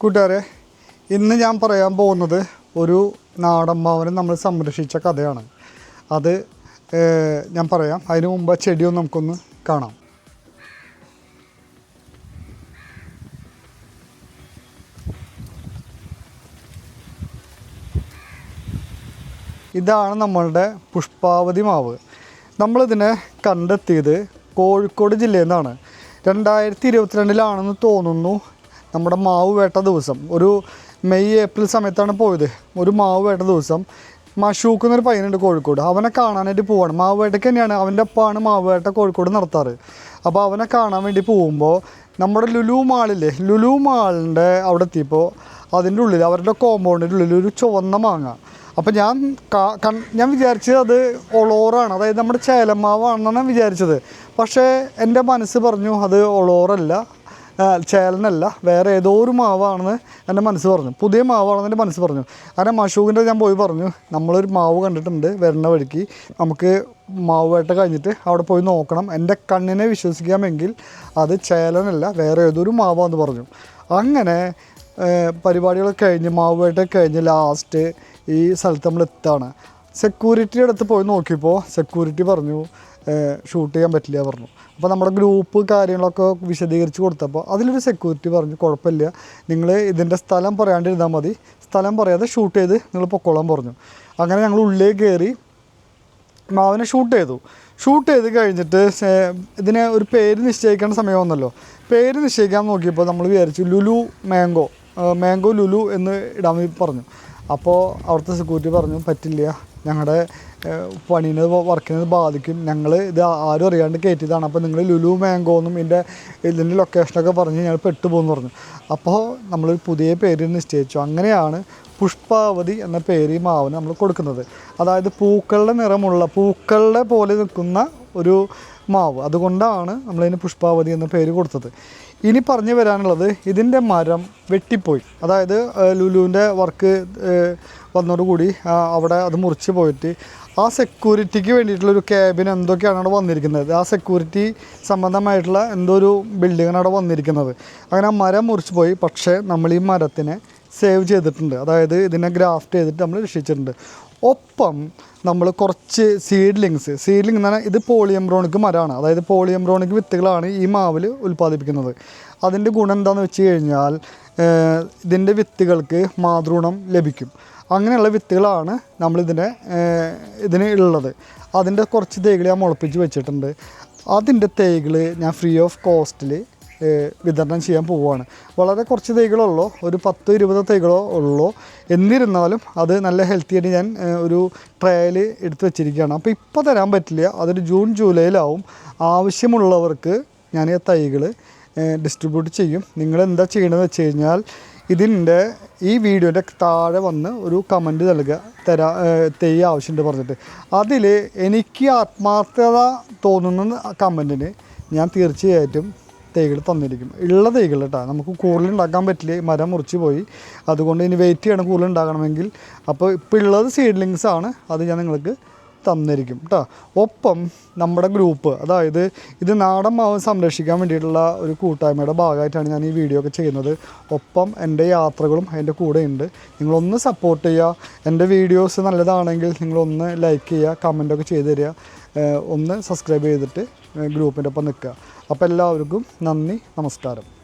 കൂട്ടുകാരെ ഇന്ന് ഞാൻ പറയാൻ പോകുന്നത് ഒരു നാടൻ മാവനെ നമ്മൾ സംരക്ഷിച്ച കഥയാണ്. അത് ഞാൻ പറയാം. അതിനു മുമ്പ് ചെടിയൊന്ന് നമുക്കൊന്ന് കാണാം. ഇതാണ് നമ്മളുടെ പുഷ്പാവതി മാവ്. നമ്മളിതിനെ കണ്ടെത്തിയത് കോഴിക്കോട് ജില്ലയിൽ നിന്നാണ്. രണ്ടായിരത്തി ഇരുപത്തിരണ്ടിലാണെന്ന് തോന്നുന്നു നമ്മുടെ മാവ് വേട്ട ദിവസം. ഒരു മെയ് ഏപ്രിൽ സമയത്താണ് പോയത്. ഒരു മാവ് വേട്ട ദിവസം. മഷൂക്ക് എന്നൊരു പയ്യനുണ്ട് കോഴിക്കോട്. അവനെ കാണാനായിട്ട് പോവാണ്. മാവ് വേട്ടയ്ക്ക് തന്നെയാണ് അവന്റെ ഒപ്പമാണ് മാവ് വേട്ട കോഴിക്കോട് നടത്താറ്. അപ്പോൾ അവനെ കാണാൻ വേണ്ടി പോകുമ്പോൾ നമ്മുടെ ലുലു മാളില്ലേ ലുലു മാളിന്റെ അവിടെ എത്തിയപ്പോൾ അതിന്റെ ഉള്ളിൽ അവരുടെ കോമ്പൗണ്ടിന്റെ ഉള്ളിൽ ഒരു ചുവന്ന മാങ്ങ. അപ്പോൾ ഞാൻ ഞാൻ വിചാരിച്ചത് അത് ഒളോറാണ്. അതായത് നമ്മുടെ ചേലമാവാണെന്നാണ് വിചാരിച്ചത്. പക്ഷേ എന്റെ മനസ്സ് പറഞ്ഞു അത് ഒളോറല്ല. ചേലനല്ല. വേറെ ഏതോ ഒരു മാവാണെന്ന് എന്റെ മനസ്സ് പറഞ്ഞു. പുതിയ മാവാണെന്ന് എന്റെ മനസ്സ് പറഞ്ഞു. അങ്ങനെ മഷൂഖിന്റെ ഞാൻ പോയി പറഞ്ഞു. നമ്മളൊരു മാവ് കണ്ടിട്ടുണ്ട് വരുന്ന വഴിക്ക്. നമുക്ക് മാവ് വേട്ട കഴിഞ്ഞിട്ട് അവിടെ പോയി നോക്കണം. എന്റെ കണ്ണിനെ വിശ്വസിക്കാമെങ്കിൽ അത് ചേലനല്ല വേറെ ഏതൊരു മാവാന്ന് പറഞ്ഞു. അങ്ങനെ പരിപാടികളൊക്കെ കഴിഞ്ഞ് മാവുമായിട്ട് കഴിഞ്ഞ് ലാസ്റ്റ് ഈ സ്ഥലത്ത് നമ്മൾ എത്താണ്. സെക്യൂരിറ്റിയുടെ അടുത്ത് പോയി നോക്കിയപ്പോൾ സെക്യൂരിറ്റി പറഞ്ഞു ഷൂട്ട് ചെയ്യാൻ പറ്റില്ല പറഞ്ഞു. അപ്പോൾ നമ്മുടെ ഗ്രൂപ്പ് കാര്യങ്ങളൊക്കെ വിശദീകരിച്ച് കൊടുത്തപ്പോൾ അതിലൊരു സെക്യൂരിറ്റി പറഞ്ഞു കുഴപ്പമില്ല. നിങ്ങൾ ഇതിന്റെ സ്ഥലം പറയാണ്ടിരുന്നാൽ മതി. സ്ഥലം പറയാതെ ഷൂട്ട് ചെയ്ത് നിങ്ങൾ പൊക്കോളാൻ പറഞ്ഞു. അങ്ങനെ ഞങ്ങൾ ഉള്ളിലേക്ക് കയറി മാവിനെ ഷൂട്ട് ചെയ്തു. ഷൂട്ട് ചെയ്ത് കഴിഞ്ഞിട്ട് ഇതിന് ഒരു പേര് നിശ്ചയിക്കേണ്ട സമയമൊന്നല്ലോ പേര് നിശ്ചയിക്കാൻ നോക്കിയപ്പോൾ നമ്മൾ വിചാരിച്ചു ലുലു മാംഗോ. മാംഗോ ലുലു എന്ന് ഇടാൻ പറഞ്ഞു. അപ്പോൾ അവിടുത്തെ സെക്യൂരിറ്റി പറഞ്ഞു പറ്റില്ല. ഞങ്ങളുടെ പണീനെ വർക്കിനെ ബാധിക്കും. ഞങ്ങൾ ഇത് ആരും അറിയാണ്ട് കയറ്റിയതാണ് അപ്പോൾ നിങ്ങൾ ലുലു മാംഗോ എന്നും ഇതിന്റെ ഇതിന്റെ ലൊക്കേഷനൊക്കെ പറഞ്ഞ് ഞങ്ങൾ പെട്ടുപോകുമെന്ന് പറഞ്ഞു. അപ്പോൾ നമ്മൾ പുതിയ പേര് നിശ്ചയിച്ചു. അങ്ങനെയാണ് പുഷ്പാവതി എന്ന പേര് ഈ മാവിന് നമ്മൾ കൊടുക്കുന്നത്. അതായത് പൂക്കളുടെ നിറമുള്ള പൂക്കളുടെ പോലെ നിൽക്കുന്ന ഒരു മാവ്. അതുകൊണ്ടാണ് നമ്മളതിന് പുഷ്പാവതി എന്ന പേര് കൊടുത്തത്. ഇനി പറഞ്ഞു വരാനുള്ളത് ഇതിന്റെ മരം വെട്ടിപ്പോയി. അതായത് ലുലുവിന്റെ വർക്ക് വന്നതോടുകൂടി അവിടെ അത് മുറിച്ച് പോയിട്ട് ആ സെക്യൂരിറ്റിക്ക് വേണ്ടിയിട്ടുള്ളൊരു ക്യാബിൻ എന്തൊക്കെയാണ് അവിടെ വന്നിരിക്കുന്നത്? ആ സെക്യൂരിറ്റി സംബന്ധമായിട്ടുള്ള എന്തോ ഒരു ബിൽഡിങ്ങാണ് അവിടെ വന്നിരിക്കുന്നത്. അങ്ങനെ ആ മരം മുറിച്ച് പോയി. പക്ഷേ നമ്മൾ ഈ മരത്തിനെ സേവ് ചെയ്തിട്ടുണ്ട്. അതായത് ഇതിനെ ഗ്രാഫ്റ്റ് ചെയ്തിട്ട് നമ്മൾ രക്ഷിച്ചിട്ടുണ്ട്. ഒപ്പം നമ്മൾ കുറച്ച് സീഡ്ലിങ്സ് സീഡ്ലിംഗ് എന്ന് പറഞ്ഞാൽ ഇത് പോളിയംബ്രോണിക് മരമാണ്. അതായത് പോളിയംബ്രോണിക് വിത്തുകളാണ് ഈ മാവിൽ ഉൽപ്പാദിപ്പിക്കുന്നത്. അതിന്റെ ഗുണം എന്താണെന്ന് വെച്ച് കഴിഞ്ഞാൽ ഇതിന്റെ വിത്തുകൾക്ക് മാതൃണം ലഭിക്കും. അങ്ങനെയുള്ള വിത്തുകളാണ് നമ്മളിതിനെ ഇതിന് ഉള്ളത് അതിന്റെ കുറച്ച് തേകൾ ഞാൻ മുളപ്പിച്ച് വെച്ചിട്ടുണ്ട്. അതിന്റെ തേകൾ ഞാൻ ഫ്രീ ഓഫ് കോസ്റ്റിൽ വിതരണം ചെയ്യാൻ പോവുകയാണ്. വളരെ കുറച്ച് തൈകളുള്ളൂ. ഒരു പത്ത് ഇരുപത് തൈകളോ ഉള്ളൂ. എന്നിരുന്നാലും അത് നല്ല ഹെൽത്തി ആയിട്ട് ഞാൻ ഒരു ട്രയൽ എടുത്ത് വെച്ചിരിക്കുകയാണ്. അപ്പോൾ ഇപ്പോൾ തരാൻ പറ്റില്ല. അതൊരു ജൂൺ ജൂലൈയിലാവും. ആവശ്യമുള്ളവർക്ക് ഞാൻ ഈ തൈകൾ ഡിസ്ട്രിബ്യൂട്ട് ചെയ്യും. നിങ്ങൾ എന്താ ചെയ്യണമെന്ന് വെച്ച് കഴിഞ്ഞാൽ ഇതിന്റെ ഈ വീഡിയോന്റെ താഴെ വന്ന് ഒരു കമന്റ് നൽകുക. തരാ തെയ്യ ആവശ്യമുണ്ട് പറഞ്ഞിട്ട്. അതിൽ എനിക്ക് ആത്മാർത്ഥത തോന്നുന്ന കമന്റിന് ഞാൻ തീർച്ചയായിട്ടും തൈകൾ തന്നിരിക്കും. ഉള്ള തൈകൾ കേട്ടോ നമുക്ക് കൂടുതൽ ഉണ്ടാക്കാൻ പറ്റില്ല മരം മുറിച്ച് പോയി. അതുകൊണ്ട് ഇനി വെയിറ്റ് ചെയ്യണം കൂടുതൽ ഉണ്ടാക്കണമെങ്കിൽ അപ്പോൾ ഇപ്പോൾ ഉള്ളത് സീഡ്ലിങ്സ് ആണ്. അത് ഞാൻ നിങ്ങൾക്ക് തന്നിരിക്കും കേട്ടോ ഒപ്പം നമ്മുടെ ഗ്രൂപ്പ് അതായത് ഇത് നാടൻ മാവ് സംരക്ഷിക്കാൻ വേണ്ടിയിട്ടുള്ള ഒരു കൂട്ടായ്മയുടെ ഭാഗമായിട്ടാണ് ഞാൻ ഈ വീഡിയോ ഒക്കെ ചെയ്യുന്നത്. ഒപ്പം എന്റെ യാത്രകളും അതിന്റെ കൂടെ ഉണ്ട്. നിങ്ങളൊന്ന് സപ്പോർട്ട് ചെയ്യുക. എന്റെ വീഡിയോസ് നല്ലതാണെങ്കിൽ നിങ്ങളൊന്ന് ലൈക്ക് ചെയ്യുക കമന്റൊക്കെ ചെയ്ത് തരിക. ഒന്ന് സബ്സ്ക്രൈബ് ചെയ്തിട്ട് ഗ്രൂപ്പിന്റെ ഒപ്പം നിൽക്കുക. അപ്പോൾ എല്ലാവർക്കും നന്ദി നമസ്കാരം.